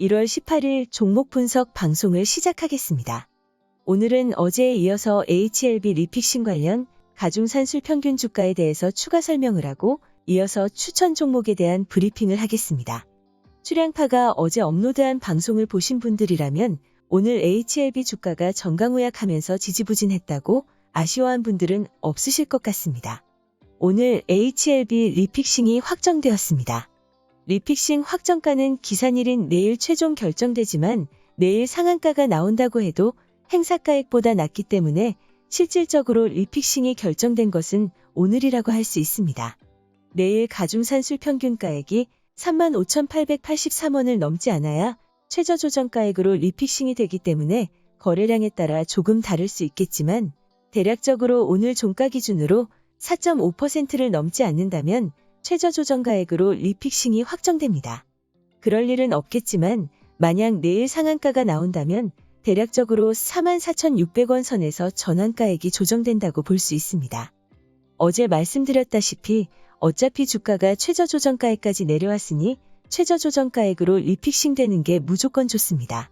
1월 18일 종목 분석 방송을 시작하겠습니다. 오늘은 어제에 이어서 HLB 리픽싱 관련 가중산술 평균 주가에 대해서 추가 설명을 하고 이어서 추천 종목에 대한 브리핑을 하겠습니다. 출양파가 어제 업로드한 방송을 보신 분들이라면 오늘 HLB 주가가 정강우약하면서 지지부진했다고 아쉬워한 분들은 없으실 것 같습니다. 오늘 HLB 리픽싱이 확정되었습니다. 리픽싱 확정가는 기산일인 내일 최종 결정되지만 내일 상한가가 나온다고 해도 행사가액보다 낮기 때문에 실질적으로 리픽싱이 결정된 것은 오늘이라고 할 수 있습니다. 내일 가중산 술 평균가액이 35,883원을 넘지 않아야 최저 조정가액으로 리픽싱이 되기 때문에 거래량에 따라 조금 다를 수 있겠지만 대략적으로 오늘 종가 기준으로 4.5%를 넘지 않는다면 최저 조정가액으로 리픽싱이 확정됩니다. 그럴 일은 없겠지만 만약 내일 상한가가 나온다면 대략적으로 44,600원 선에서 전환가액이 조정된다고 볼 수 있습니다. 어제 말씀드렸다시피 어차피 주가가 최저 조정가액까지 내려왔으니 최저 조정가액으로 리픽싱 되는 게 무조건 좋습니다.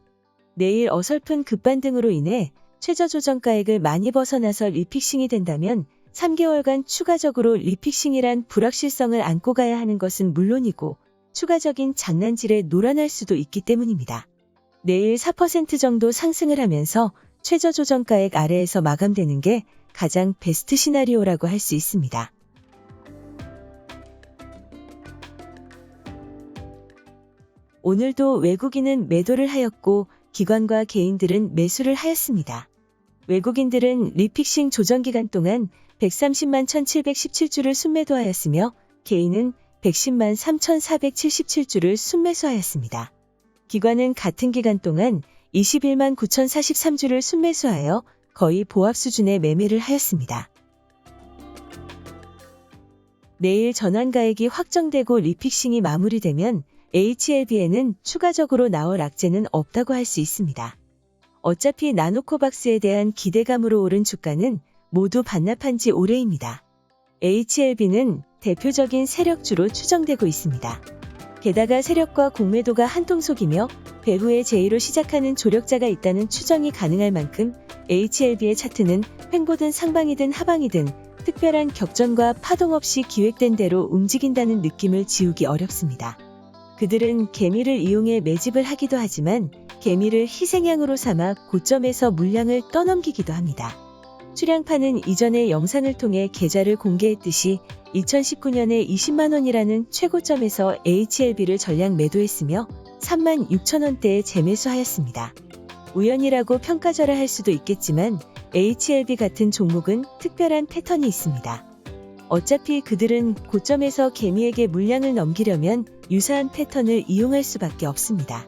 내일 어설픈 급반등으로 인해 최저 조정가액을 많이 벗어나서 리픽싱이 된다면 3개월간 추가적으로 리픽싱이란 불확실성을 안고 가야 하는 것은 물론이고 추가적인 장난질에 놀아날 수도 있기 때문입니다. 내일 4% 정도 상승을 하면서 최저 조정가액 아래에서 마감되는 게 가장 베스트 시나리오라고 할 수 있습니다. 오늘도 외국인은 매도를 하였고 기관과 개인들은 매수를 하였습니다. 외국인들은 리픽싱 조정 기간 동안 130만 1717주를 순매도하였으며 개인은 110만 3477주를 순매수하였습니다. 기관은 같은 기간 동안 21만 9043주를 순매수하여 거의 보합 수준의 매매를 하였습니다. 내일 전환가액이 확정되고 리픽싱이 마무리되면 HLB에는 추가적으로 나올 악재는 없다고 할 수 있습니다. 어차피 나노코박스에 대한 기대감으로 오른 주가는 모두 반납한 지 오래입니다. HLB는 대표적인 세력주로 추정되고 있습니다. 게다가 세력과 공매도가 한통속이며 배후에 제2로 시작하는 조력자가 있다는 추정이 가능할 만큼 HLB의 차트는 횡보든 상방이든 하방이든 특별한 격전과 파동 없이 기획된 대로 움직인다는 느낌을 지우기 어렵습니다. 그들은 개미를 이용해 매집을 하기도 하지만 개미를 희생양으로 삼아 고점에서 물량을 떠넘기기도 합니다. 출양파는 이전의 영상을 통해 계좌를 공개했듯이 2019년에 20만원이라는 최고점에서 HLB를 전량 매도했으며 3만 6천원대에 재매수하였습니다. 우연이라고 평가절하 할 수도 있겠지만 HLB 같은 종목은 특별한 패턴이 있습니다. 어차피 그들은 고점에서 개미에게 물량을 넘기려면 유사한 패턴을 이용할 수밖에 없습니다.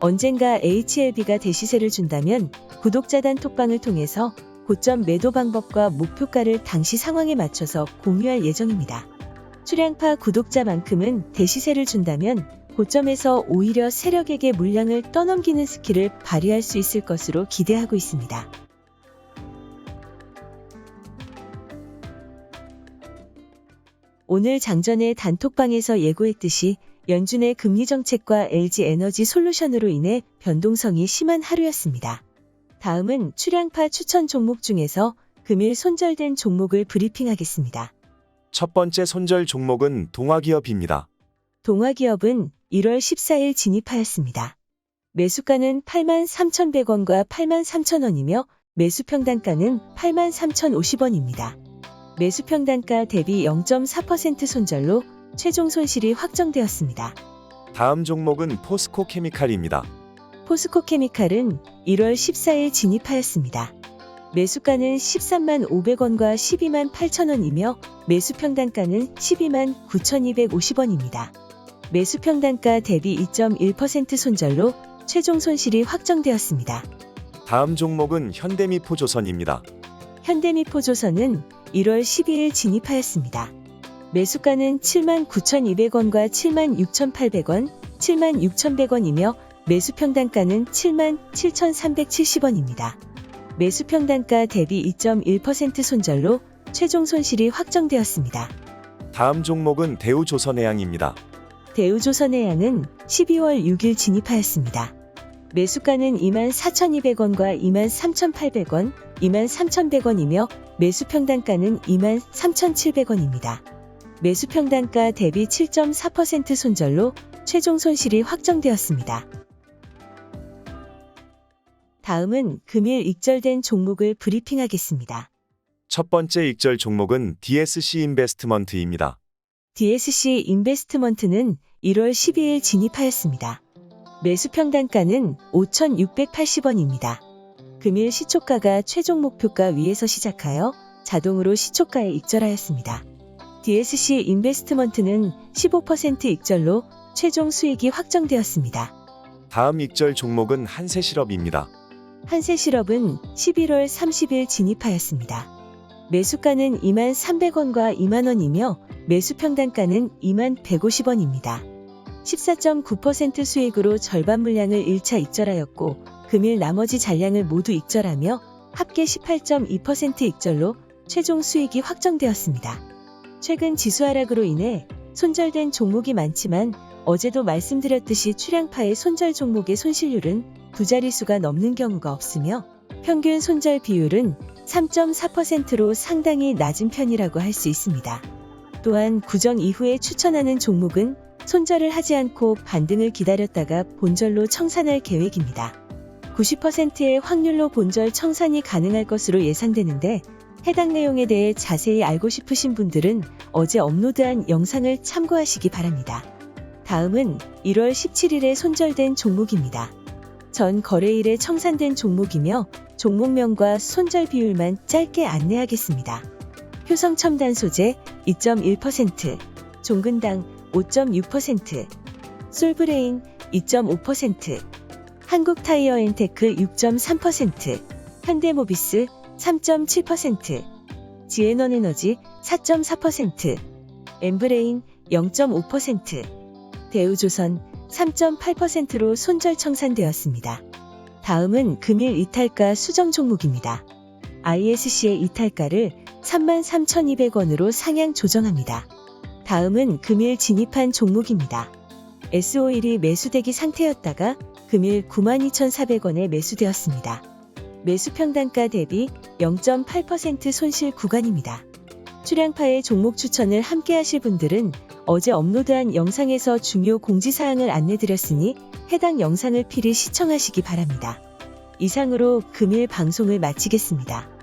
언젠가 HLB가 대시세를 준다면 구독자 단 톡방을 통해서 고점 매도 방법과 목표가를 당시 상황에 맞춰서 공유할 예정입니다. 출양파 구독자만큼은 대시세를 준다면 고점에서 오히려 세력에게 물량을 떠넘기는 스킬을 발휘할 수 있을 것으로 기대하고 있습니다. 오늘 장전의 단톡방에서 예고했듯이 연준의 금리 정책과 LG 에너지 솔루션으로 인해 변동성이 심한 하루였습니다. 다음은 출양파 추천 종목 중에서 금일 손절된 종목을 브리핑하겠습니다. 첫 번째 손절 종목은 동화기업입니다. 동화기업은 1월 14일 진입하였습니다. 매수가는 83,100원과 83,000원이며 매수평단가는 83,050원입니다. 매수평단가 대비 0.4% 손절로 최종 손실이 확정되었습니다. 다음 종목은 포스코 케미칼입니다. 포스코 케미칼은 1월 14일 진입하였습니다. 매수가는 13만 500원과 12만 8천원이며 매수평단가는 12만 9,250원입니다. 매수평단가 대비 2.1% 손절로 최종 손실이 확정되었습니다. 다음 종목은 현대미포조선입니다. 현대미포조선은 1월 12일 진입하였습니다. 매수가는 7만 9,200원과 7만 6,800원, 7만 6,100원이며 매수 평단가는 7만 7,370원입니다. 매수 평단가 대비 2.1% 손절로 최종 손실이 확정되었습니다. 다음 종목은 대우조선해양입니다. 대우조선해양은 12월 6일 진입하였습니다. 매수가는 24,200원과 23,800원, 23,100원이며 매수 평단가는 23,700원입니다. 매수 평단가 대비 7.4% 손절로 최종 손실이 확정되었습니다. 다음은 금일 익절된 종목을 브리핑하겠습니다. 첫 번째 익절 종목은 DSC 인베스트먼트입니다. DSC 인베스트먼트는 1월 12일 진입하였습니다. 매수 평단가는 5,680원입니다. 금일 시초가가 최종 목표가 위에서 시작하여 자동으로 시초가에 익절하였습니다. DSC 인베스트먼트는 15% 익절로 최종 수익이 확정되었습니다. 다음 익절 종목은 한세실업입니다. 한세 실업은 11월 30일 진입하였습니다. 매수가는 2만 300원과 2만 원이며 매수 평단가는 2만 150원입니다. 14.9% 수익으로 절반 물량을 1차 익절하였고 금일 나머지 잔량을 모두 익절하며 합계 18.2% 익절로 최종 수익이 확정되었습니다. 최근 지수 하락으로 인해 손절된 종목이 많지만 어제도 말씀드렸듯이 출량파의 손절 종목의 손실률은 두 자릿수가 넘는 경우가 없으며 평균 손절 비율은 3.4%로 상당히 낮은 편이라고 할 수 있습니다. 또한 구정 이후에 추천하는 종목은 손절을 하지 않고 반등을 기다렸다가 본절로 청산할 계획입니다. 90%의 확률로 본절 청산이 가능할 것으로 예상되는데 해당 내용에 대해 자세히 알고 싶으신 분들은 어제 업로드한 영상을 참고하시기 바랍니다. 다음은 1월 17일에 손절된 종목입니다. 전 거래일에 청산된 종목이며 종목명과 손절 비율만 짧게 안내하겠습니다. 효성 첨단 소재 2.1%, 종근당 5.6%, 솔브레인 2.5%, 한국타이어엔테크 6.3%, 현대모비스 3.7%, 지에넌에너지 4.4%, 엠브레인 0.5%, 대우조선 3.8%로 손절 청산되었습니다. 다음은 금일 이탈가 수정 종목입니다. ISC의 이탈가를 33,200원으로 상향 조정합니다. 다음은 금일 진입한 종목입니다. S51이 매수되기 상태였다가 금일 92,400원에 매수되었습니다. 매수 평단가 대비 0.8% 손실 구간입니다. 출량파의 종목 추천을 함께 하실 분들은 어제 업로드한 영상에서 중요 공지사항을 안내드렸으니 해당 영상을 필히 시청하시기 바랍니다. 이상으로 금일 방송을 마치겠습니다.